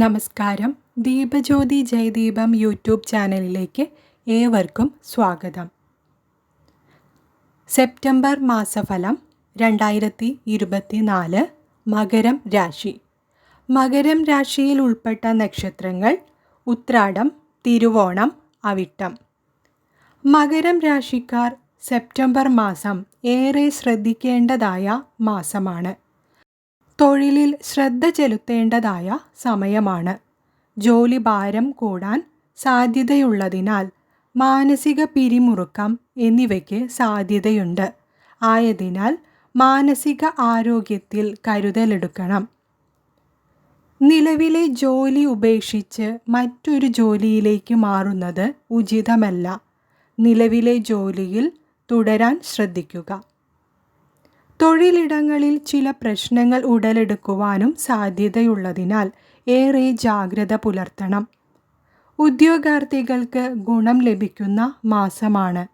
നമസ്കാരം. ദീപജ്യോതി ജയദീപം യൂട്യൂബ് ചാനലിലേക്ക് ഏവർക്കും സ്വാഗതം. സെപ്റ്റംബർ മാസഫലം രണ്ടായിരത്തി ഇരുപത്തി നാല് മകരം രാശി. മകരം രാശിയിൽ ഉൾപ്പെട്ട നക്ഷത്രങ്ങൾ ഉത്രാടം തിരുവോണം അവിട്ടം. മകരം രാശിക്കാർ സെപ്റ്റംബർ മാസം ഏറെ ശ്രദ്ധിക്കേണ്ടതായ മാസമാണ്. തൊഴിലിൽ ശ്രദ്ധ ചെലുത്തേണ്ടതായ സമയമാണ്. ജോലി ഭാരം കൂടാൻ സാധ്യതയുള്ളതിനാൽ മാനസിക പിരിമുറുക്കം എന്നിവയ്ക്ക് സാധ്യതയുണ്ട്. ആയതിനാൽ മാനസിക ആരോഗ്യത്തിൽ കരുതലെടുക്കണം. നിലവിലെ ജോലി ഉപേക്ഷിച്ച് മറ്റൊരു ജോലിയിലേക്ക് മാറുന്നത് ഉചിതമല്ല. നിലവിലെ ജോലിയിൽ തുടരാൻ ശ്രദ്ധിക്കുക. തൊഴിലിടങ്ങളിൽ ചില പ്രശ്നങ്ങൾ ഉടലെടുക്കുവാനും സാധ്യതയുള്ളതിനാൽ ഏറെ ജാഗ്രത പുലർത്തണം. ഉദ്യോഗാർത്ഥികൾക്ക് ഗുണം ലഭിക്കുന്ന മാസമാണ്.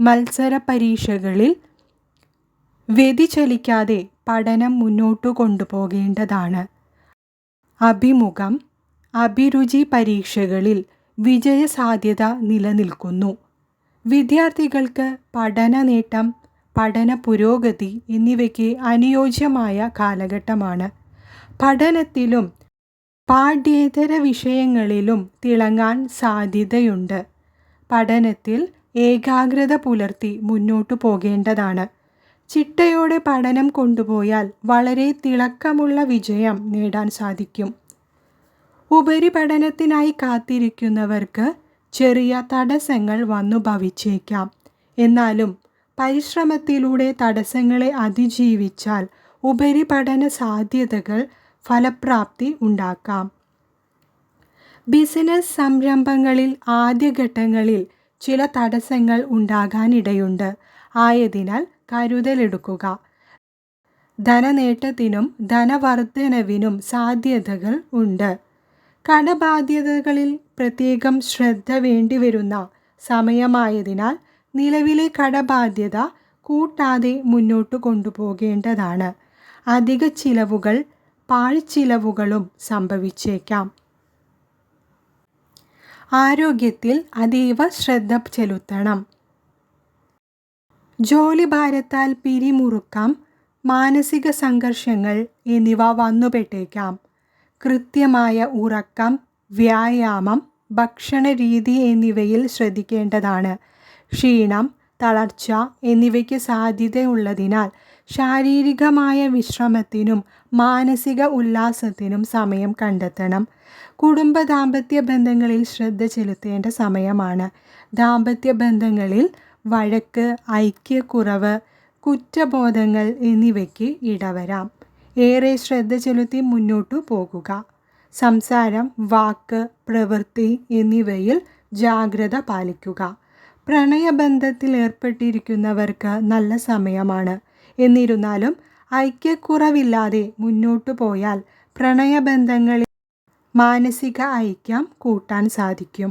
മത്സര പരീക്ഷകളിൽ വ്യതിചലിക്കാതെ പഠനം മുന്നോട്ടു കൊണ്ടുപോകേണ്ടതാണ്. അഭിമുഖം അഭിരുചി പരീക്ഷകളിൽ വിജയസാധ്യത നിലനിൽക്കുന്നു. വിദ്യാർത്ഥികൾക്ക് പഠന നേട്ടം പഠന പുരോഗതി എന്നിവയ്ക്ക് അനുയോജ്യമായ കാലഘട്ടമാണ്. പഠനത്തിലും പാഠ്യേതര വിഷയങ്ങളിലും തിളങ്ങാൻ സാധ്യതയുണ്ട്. പഠനത്തിൽ ഏകാഗ്രത പുലർത്തി മുന്നോട്ടു പോകേണ്ടതാണ്. ചിട്ടയോടെ പഠനം കൊണ്ടുപോയാൽ വളരെ തിളക്കമുള്ള വിജയം നേടാൻ സാധിക്കും. ഉപരിപഠനത്തിനായി കാത്തിരിക്കുന്നവർക്ക് ചെറിയ തടസ്സങ്ങൾ വന്നു ഭവിച്ചേക്കാം. എന്നാലും പരിശ്രമത്തിലൂടെ തടസ്സങ്ങളെ അതിജീവിച്ചാൽ ഉപരിപഠന സാധ്യതകൾ ഫലപ്രാപ്തി ഉണ്ടാക്കാം. ബിസിനസ് സംരംഭങ്ങളിൽ ആദ്യഘട്ടങ്ങളിൽ ചില തടസ്സങ്ങൾ ഉണ്ടാകാനിടയുണ്ട്. ആയതിനാൽ കരുതലെടുക്കുക. ധനനേട്ടത്തിനും ധനവർദ്ധനവിനും സാധ്യതകൾ ഉണ്ട്. കടബാധ്യതകളിൽ പ്രത്യേകം ശ്രദ്ധ വേണ്ടിവരുന്ന സമയമായതിനാൽ നിലവിലെ കടബാധ്യത കൂട്ടാതെ മുന്നോട്ട് കൊണ്ടുപോകേണ്ടതാണ്. അധിക ചിലവുകൾ പാഴ്ചിലവുകളും സംഭവിച്ചേക്കാം. ആരോഗ്യത്തിൽ അതീവ ശ്രദ്ധ ചെലുത്തണം. ജോലി ഭാരത്താൽ പിരിമുറുക്കം മാനസിക സംഘർഷങ്ങൾ എന്നിവ വന്നുപെട്ടേക്കാം. കൃത്യമായ ഉറക്കം വ്യായാമം ഭക്ഷണ രീതി എന്നിവയിൽ ശ്രദ്ധിക്കേണ്ടതാണ്. ക്ഷീണം തളർച്ച എന്നിവയ്ക്ക് സാധ്യതയുള്ളതിനാൽ ശാരീരികമായ വിശ്രമത്തിനും മാനസിക ഉല്ലാസത്തിനും സമയം കണ്ടെത്തണം. കുടുംബ ദാമ്പത്യ ബന്ധങ്ങളിൽ ശ്രദ്ധ ചെലുത്തേണ്ട സമയമാണ്. ദാമ്പത്യ ബന്ധങ്ങളിൽ വഴക്ക് ഐക്യക്കുറവ് കുറ്റബോധങ്ങൾ എന്നിവയ്ക്ക് ഇടവരാം. ഏറെ ശ്രദ്ധ ചെലുത്തി മുന്നോട്ടു പോകുക. സംസാരം വാക്ക് പ്രവൃത്തി എന്നിവയിൽ ജാഗ്രത പാലിക്കുക. പ്രണയബന്ധത്തിൽ ഏർപ്പെട്ടിരിക്കുന്നവർക്ക് നല്ല സമയമാണ്. എന്നിരുന്നാലും ഐക്യക്കുറവില്ലാതെ മുന്നോട്ടു പോയാൽ പ്രണയബന്ധങ്ങളിൽ മാനസിക ഐക്യം കൂട്ടാൻ സാധിക്കും.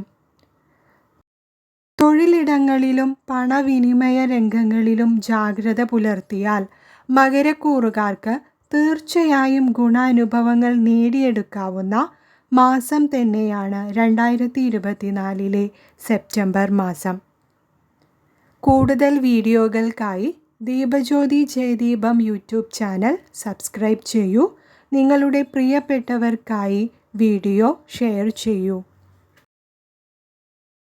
തൊഴിലിടങ്ങളിലും പണവിനിമയ രംഗങ്ങളിലും ജാഗ്രത പുലർത്തിയാൽ മകരക്കൂറുകാർക്ക് തീർച്ചയായും ഗുണാനുഭവങ്ങൾ നേടിയെടുക്കാവുന്ന മാസം തന്നെയാണ് രണ്ടായിരത്തി ഇരുപത്തിനാലിലെ സെപ്റ്റംബർ മാസം. കൂടുതൽ വീഡിയോകൾക്കായി Deepajyothi Jayadeepam YouTube channel subscribe ചെയ്യൂ. നിങ്ങളുടെ പ്രിയപ്പെട്ടവർക്കായി വീഡിയോ ഷെയർ ചെയ്യൂ.